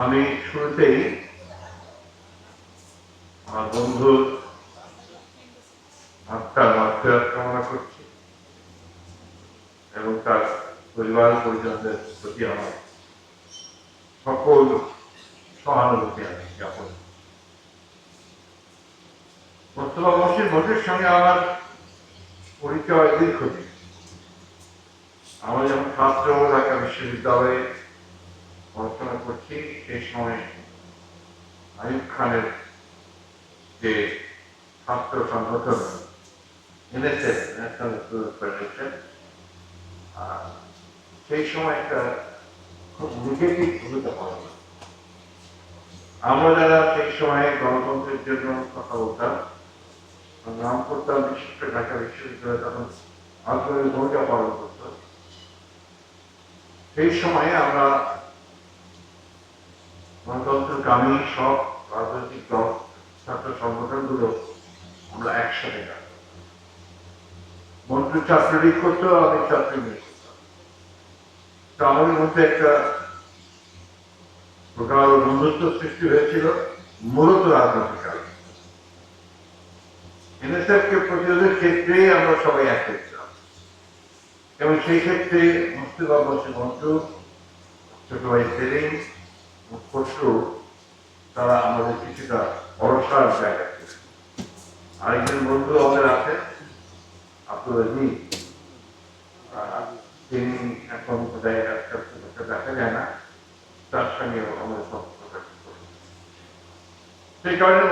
আমি শুরুতেই আমার বন্ধুর আত্মার মাত্রার কামনা করছি এবং তার পরিবার পরিজনদের প্রতি আমার সকল সহানুভূতি আমি জ্ঞাপন মোস্তফা মসির ভোটের সঙ্গে আমার পরিচয় দীর্ঘদিন। আমরা যখন ছাত্র ঢাকা বিশ্ববিদ্যালয়ে পড়াশোনা করছি সেই সময় আইব খানের যে ছাত্র সংগঠন এনএসএফ ন্যাশনাল স্টুডেন্ট ফেডারেশন সেই সময় একটা খুব নেগেটিভ ভূমিকা যায়। আমরা যারা সেই সময় গণতন্ত্রের জন্য কথা বলতাম নাম করতাম বিশেষ করে ঢাকা বিশ্ববিদ্যালয়ে তখন আগ্রহের ভূমিকা পালন করতো সেই সময়ে আমরা গণতন্ত্রগামী সব রাজনৈতিক দল, ছাত্র সংগঠনগুলো আমরা একসাথে কাজ মন্ত্রী ছাত্রলীগ করতো অনেক ছাত্রলীগ তো আমাদের মধ্যে একটা প্রকার বন্ধুত্ব সৃষ্টি হয়েছিল, মূলত রাজনৈতিক কারণে। এনএসএফকে প্রতিরোধের ক্ষেত্রে আমরা সবাই এক এবং সেই ক্ষেত্রে মুস্তিফা বসে মন্ত্র ছোট ভাই সেলিম খসরু তারা আমাদের কিছুটা ভরসার জায়গা আরেকজন বন্ধু আমাদের আছে, আব্দুল আজিজ। তিনি এখন খুব একটা দেখা যায় না। তার সঙ্গে আমাদের সম্পর্ক করি। সেই কারণে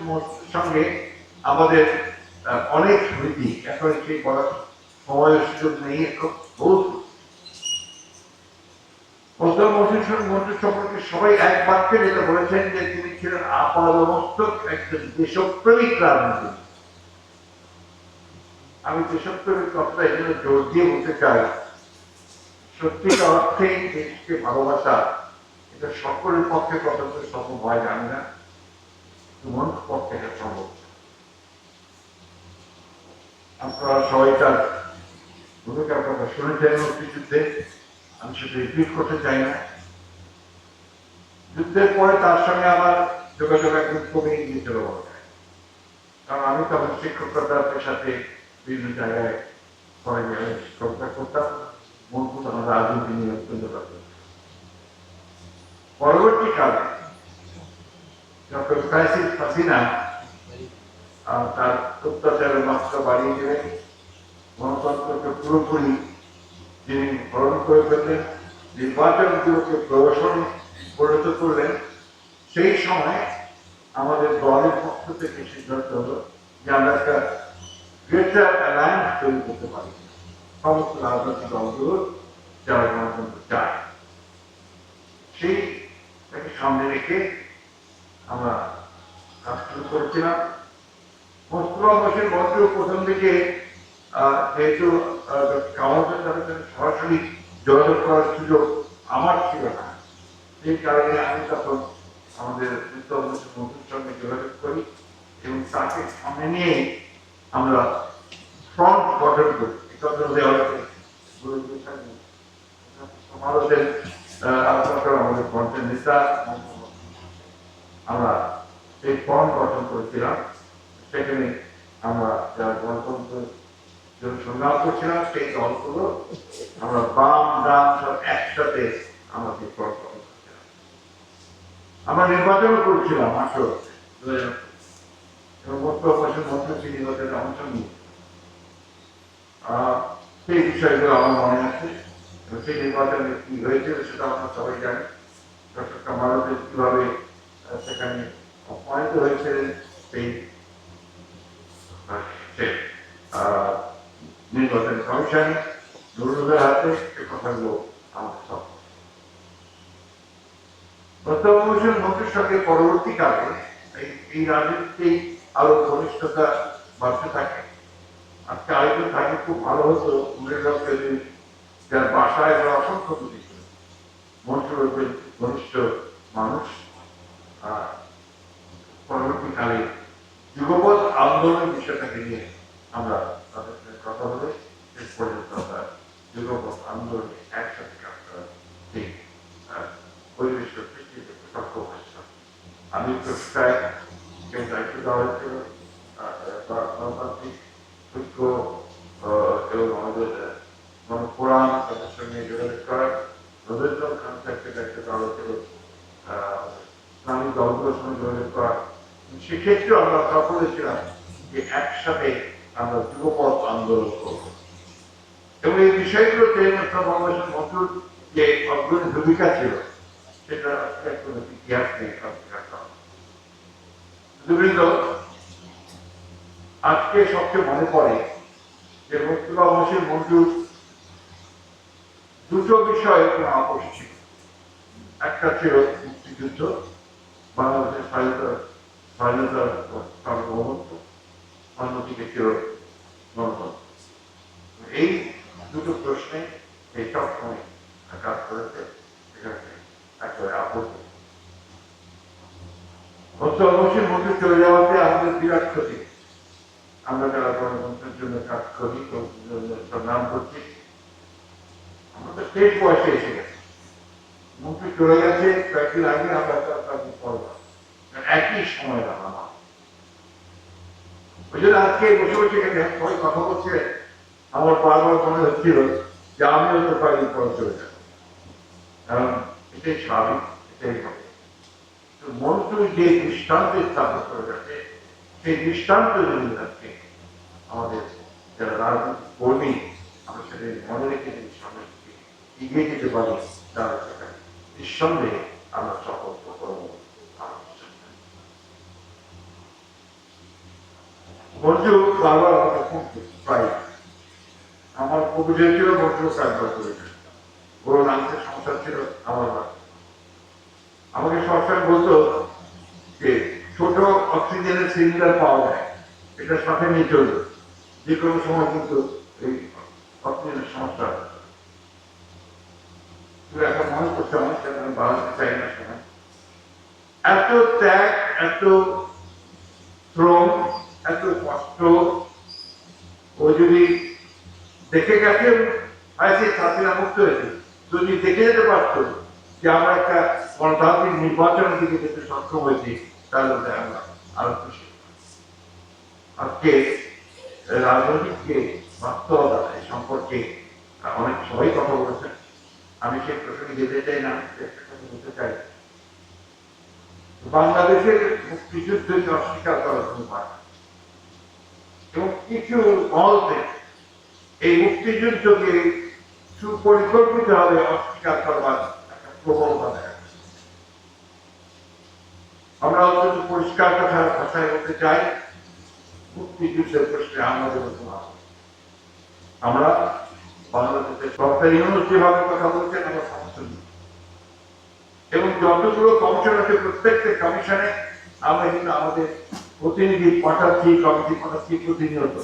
মসজিদ সঙ্গে আমাদের অনেক স্মৃতি। এখন সেই বলার সময় সুযোগ নেই খুব বহুত মুস্তফা মসজিদ সম্পর্কে সবাই এক বাক্যে যেটা বলেছেন যে তিনি ছিলেন আপাদমস্তক একজন দেশপ্রেমিক রাজনীতি আমি দেশপ্রেমিক কথাটা এই জন্য জোর দিয়ে বলতে চাই। সত্যিকার অর্থেই দেশকে ভালোবাসা এটা সকলের পক্ষে কতটা সম্ভব হয় জানি না। তোমার পক্ষে এটা সম্ভব। আপনারা সবাই তার ভূমিকার কথা শুনেছেন মুক্তিযুদ্ধে। আমি সেটা রিপিট করতে চাই না। যুদ্ধের পরে তার সঙ্গে আমার যোগাযোগ একদম কমে গিয়েছিল কারণ আমি তখন শিক্ষকতার পেশাতে বিভিন্ন জায়গায় কলেজে আমি শিক্ষকতা করতাম বন্ধু তখন রাজনীতি নিয়ে অত্যন্ত পরবর্তীকালে ডক্টর ক্রাইসিস হাসিনা তার অত্যাচারের মাত্রা বাড়িয়ে দিলেন। গণতন্ত্রকে পুরোপুরি যিনি গ্রহণ করে ফেললেন নির্বাচনগুলোকে প্রহসন পরিণত করলেন সেই সময় আমাদের দলের পক্ষ থেকে সিদ্ধান্ত হলো যে আমরা একটা গ্রেটার অ্যালায়েন্স তৈরি করতে পারি। সমস্ত রাজনৈতিক দলগুলো যারা গণতন্ত্র চায়। সেইটাকে সামনে রেখে আমরা কাজ শুরু করেছিলাম। মোস্তফা বসের মন্ত্র প্রথম দিকে যেহেতু সাথে সরাসরি যোগাযোগ করার সুযোগ আমার ছিল না। সেই কারণে আমি তখন আমাদের মন্ত্রীর সঙ্গে যোগাযোগ করি এবং তাকে সামনে নিয়ে আমরা ফ্রন্ট গঠন করি, একত্র আপনার আমাদের ফ্রন্টের নেতা, আমরা সেই ফর্ম গঠন করেছিলাম। সেখানে আমরা যারা গণতন্ত্র জন্য সংগ্রাম করছিলাম, সেই দলগুলো আমরা বাম, ডান সব একসাথে সেই ফর্ম আমরা নির্বাচনও করছিলাম, আসলে। দু হাজার এবং বর্তমান বছর মন্ত্রী সেই নির্বাচনে অংশ নিয়ে সেই বিষয়গুলো আমার মনে আছে। সেই নির্বাচনে কি হয়েছিল সেটা আমরা সবাই জানি। ডক্টর কীভাবে সেখানে অপমানিত হয়েছিলেন সেই নির্বাচন কমিশন নুরুলের হাতে সে কথাগুলো আমার সব কমিশন মন্ত্রীর সঙ্গে পরবর্তীকালে এই রাজনীতিতে আরও ঘনিষ্ঠতা বাড়তে থাকে। আজকে আরেকজন থাকে খুব ভালো হতো চৌধুরী যার বাসায় ওরা অসংখ্য দুটি ছিল মন্ত্রীর ঘনিষ্ঠ মানুষ। আর পরবর্তীকালে যুগপৎ আন্দোলনের বিষয়টাকে নিয়ে আমরা তাদের সঙ্গে কথা বলে শেষ পর্যন্ত আমরা যুগপৎ আন্দোলনে একসাথে কাজ করার সেই আহ, পরিবেশ সৃষ্টি করতে আমি প্রশ্রায় কেউ দায়িত্ব দেওয়া হয়েছিল আহ, বা- গণতান্ত্রিক ঐক্য আহ, এবং আমাদের গণফোরাম তাদের সঙ্গে যোগাযোগ করার রবীন্দ্র খান সাহেবকে দায়িত্ব দেওয়া হয়েছিল আহ, সঙ্গে যোগাযোগ করা। সেক্ষেত্রেও আমরা সফল হয়েছিলাম যে একসাথে আমরা যুবপথ আন্দোলন করব। এবং এই বিষয়গুলোতে বাংলাদেশের যে অগ্রণী ভূমিকা ছিল, সেটা কোনো ইতিহাস আজকে সবচেয়ে মনে পড়ে যে মুক্তিবা মসির মঞ্জুর দুটো বিষয়ে কোনো আপোষ একটা ছিল মুক্তিযুদ্ধ বাংলাদেশের স্বাধীনতা স্বাধীনতার সার্বভৌমত্ব অন্যদিকে ছিল গণতন্ত্র এই দুটো প্রশ্নে এই সবসময় কাজ করেছে একেবারে আপত্তি। অত অবশ্যই মধ্যে চলে যাওয়াতে আমাদের বিরাট ক্ষতি। আমরা যারা গণতন্ত্রের জন্য কাজ করি নাম করছি, আমরা তো শেষ বয়সে এসে গেছি। মন্ত্রী চলে গেছে, কয়েকদিন আগে আমরা তার কাছে করলাম একই সময় দাঁড়ানো ওই জন্য আজকে বসে বসে এখানে সবাই কথা বলছে। আমার বারবার মনে হচ্ছিল যে আমি হয়তো কয়েকদিন পর চলে যাব। কারণ এটাই স্বাভাবিক, এটাই হবে। তো মন্ত্র যে দৃষ্টান্ত স্থাপন করে গেছে সেই দৃষ্টান্ত যদি আজকে আমাদের যারা রাজনৈতিক কর্মী আমরা সেটা মনে রেখে যদি সামনে এগিয়ে যেতে পারি, তাহলে সেটা নিঃসন্দেহে আমরা প্রায় আমার কবিতা ছিল আমার আমাকে বলতো যে ছোট অক্সিজেনের সিলিন্ডার পাওয়া যায় এটা সাথে নিয়ে চলবে যে কোনো সময় কিন্তু এই অক্সিজেনের সমস্যা এত ত্যাগ, এত শ্রম, এত কষ্ট, ও যদি দেখে গেছে হয়তো ছাত্রীরা মুক্ত হয়েছে যদি দেখে যেতে পারতো যে আমরা একটা গণতান্ত্রিক নির্বাচনের দিকে যেতে সক্ষম হয়েছি, তাহলে বোধহয় আমরা আরও খুশি আজকে রাজনৈতিক যে বাস্তবতা সম্পর্কে অনেক সবাই কথা বলেছেন। আমি সেই প্রসঙ্গে যেতে চাই না বলতে চাই বাংলাদেশের মুক্তিযুদ্ধকে অস্বীকার কোনো পায় এবং কিছু মহলতে এই মুক্তিযুদ্ধকে সুপরিকল্পিত ভাবে অস্বীকার করবার একটা প্রবণতা দেখা আমরা অত্যন্ত পরিষ্কার কথা ভাষায় বলতে চাই, মুক্তিযুদ্ধের প্রশ্নে আমাদের। আমরা এবং যতগুলো কমিশন আছে, প্রত্যেকটা কমিশনে আমরা কিন্তু আমাদের প্রতিনিধি পাঠাচ্ছি, কমিটি পাঠাচ্ছি প্রতিনিয়ত।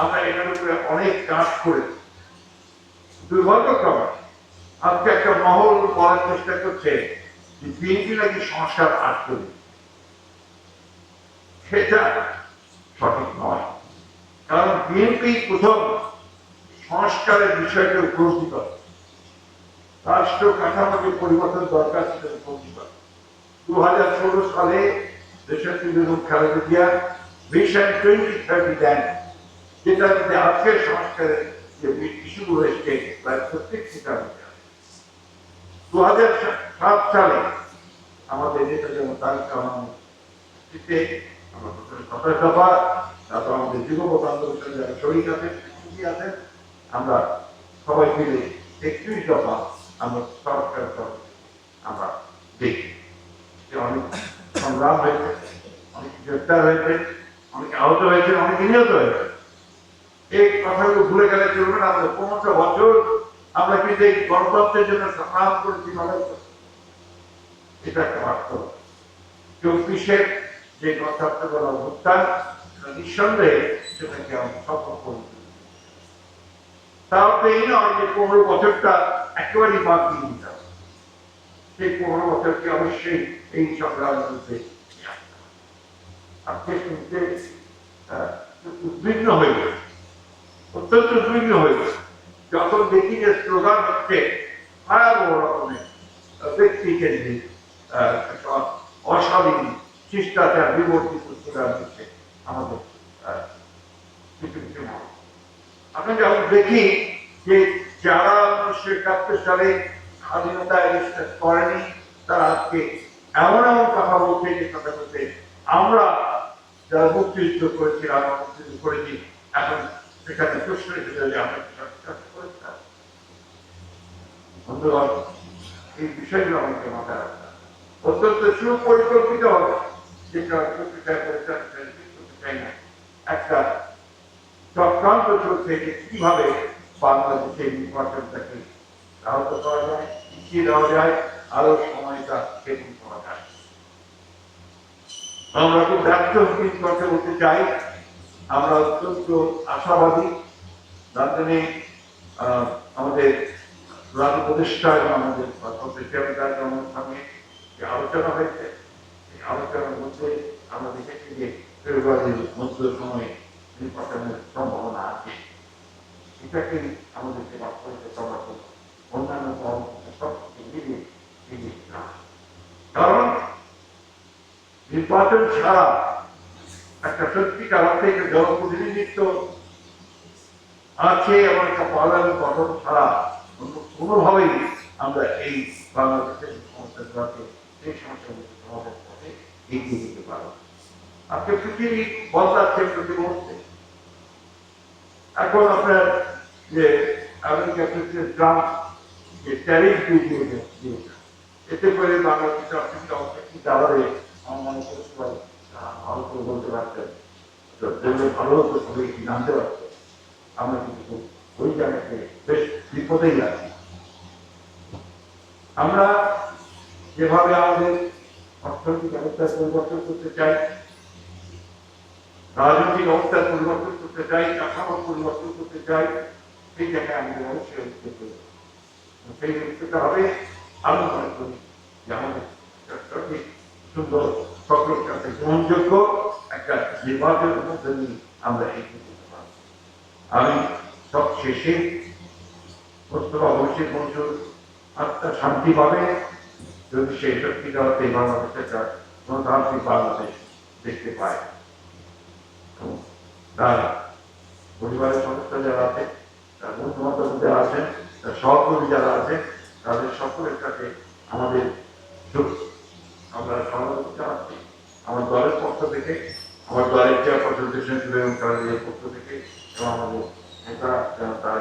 আমরা এটার উপরে অনেক কাজ করেছি দুর্ভাগ্যক্রমে, আজকে একটা মহল বলার চেষ্টা করছে যে বিএনপি নাকি সংস্কার আসবে সেটা সঠিক নয়। কারণ বিএনপি প্রথম সংস্কারের বিষয়টা উপলব্ধি করে। রাষ্ট্র কাঠামোকে পরিবর্তন দরকার উপলব্ধি করে। দু হাজার ষোলো সালে দেশের Begum Khaleda Zia vision twenty thirty then যেটা যদি আজকের সংস্কারের যে ইস্যুগুলো এসছে, প্রায় প্রত্যেকটি কারণে দু হাজার সাত সালে আমাদের নেতা যেমন তারিক নেতৃত্বে আমরা প্রথমে সতেরো দফা তারপর আমাদের যুবপথ আন্দোলনের যারা শরীর আছেন আছেন আমরা সবাই মিলে একত্রিশ দফা আমরা সরকার আমরা দেখি। অনেক সংগ্রাম হয়েছে, অনেক গ্রেপ্তার হয়েছে, অনেক আহত হয়েছে, অনেক নিহত হয়েছে। এই কথাগুলো ভুলে গেলে চলবে না আমাদের পনেরোটা বছর আমরা কিন্তু এই গণতন্ত্রের জন্য সংগ্রাম করেছি। এটা একটা বাস্তব। চব্বিশের যে গণতন্ত্র বলা অবস্থান নিঃসন্দেহে সেটাকে আমরা সফল করি তাও একেবারেই বাদ দিয়ে দিতে হবে অবশ্যই এই শুনতে উদ্বিগ্ন হয়ে গেছে অত্যন্ত উদ্বিগ্ন হয়ে গেছে যখন দেখি যে স্লোগান হচ্ছে ভয়াবহ রকমের ব্যক্তি কেন্দ্রিক অস্বাধীন শিষ্টাচার, বিবর্তিত সুরার দিচ্ছে আমাদের আহ, কিছু কিছু মানুষ। আমরা যখন দেখি যে যারা উনিশশো একাত্তর সালে স্বাধীনতা বিশ্বাস করেনি, তারা আজকে এমন এমন কথা বলছে যে কথা বলতে আমরা যারা মুক্তিযুদ্ধ করেছিলাম আমরা মুক্তিযুদ্ধ করেছি, এখন সেখানে প্রশ্ন এসেছে যে আমরা বন্ধুগণ, এই বিষয়গুলো আমাকে মাথায় রাখতে। অত্যন্ত সুপরিকল্পিত হবে যেটা করতে চাই চাই না, একটা চক্রান্ত চলছে যে কীভাবে বাংলাদেশের নির্বাচনটাকে আহত করা যায় পিছিয়ে দেওয়া যায় আরও সময়টা সেদিন করা যায়। আমরা খুব ব্যর্থ হয়ে কথা চাই। আমরা অত্যন্ত আশাবাদী। আহ, আমাদের প্রধান উপদেষ্টা এবং আমাদের অনুষ্ঠানে যে আলোচনা হয়েছে আলোচনার মধ্যে আমরা দেখেছি যে ফেব্রুয়ারির মধ্য সময়ে নির্বাচনের সম্ভাবনা আছে এটাকে আমাদেরকে বাস্তবায়িত করা হবে। অন্যান্য কর্মসূচি সব মিলিয়ে মিলিয়ে না। কারণ নির্বাচন ছাড়া একটা সত্যিকার অর্থে একটা জনপ্রতিনিধিত্ব আছে এবং একটা পার্লামেন্ট গঠন ছাড়া অন্য কোনোভাবেই আমরা এই বাংলাদেশের সমস্যাগুলোকে সেই সমস্যাগুলোকে সমাধান করে এগিয়ে দিতে পারব। আজকে পৃথিবী বদলাচ্ছে প্রতি মুহূর্তে এখন আপনার যে আমেরিকা প্রেসিডেন্ট ট্রাম্প যে ট্যারিফ দিয়েছে, এতে করে বাংলাদেশের অর্থনীতি অর্থনীতি দাঁড়াবে আমার মনে করতে পারি ভালো বলতে পারতেন ভালো হতো সবাই জানতে পারতো? আমরা কিন্তু ওই জায়গাতে বেশ বিপদেই আছি। আমরা যেভাবে আমাদের অর্থনৈতিক ব্যবস্থার পরিবর্তন করতে চাই রাজনৈতিক অবস্থার পরিবর্তন করতে চাই কাঠামো পরিবর্তন করতে চাই, সেই জায়গায় আমাদের অবশ্যই। সেই উদ্যোগটা হবে আমি মনে করি যে আমাদের সঠিক সুন্দর গ্রহণযোগ্য একটা নির্বাচনের মধ্যে দিয়ে আমরা আমি সব শেষে মোস্তফা বৈশ্বিক মঞ্জুর আত্মা শান্তি পাবে, যদি সেই অর্থে বাংলাদেশ একটা গণতান্ত্রিক বাংলাদেশ দেখতে পায় তার পরিবারের সদস্য যারা আছে, তার বন্ধু যারা আছেন তার সহকর্মী যারা আছে, তাদের সকলের কাছে আমাদের আমরা সহানুভূতি জানাচ্ছি। আমার দলের পক্ষ থেকে, আমার দলের চেয়ারপারসন দেশের পক্ষ থেকে, এবং আমাদের নেতা যারা তারা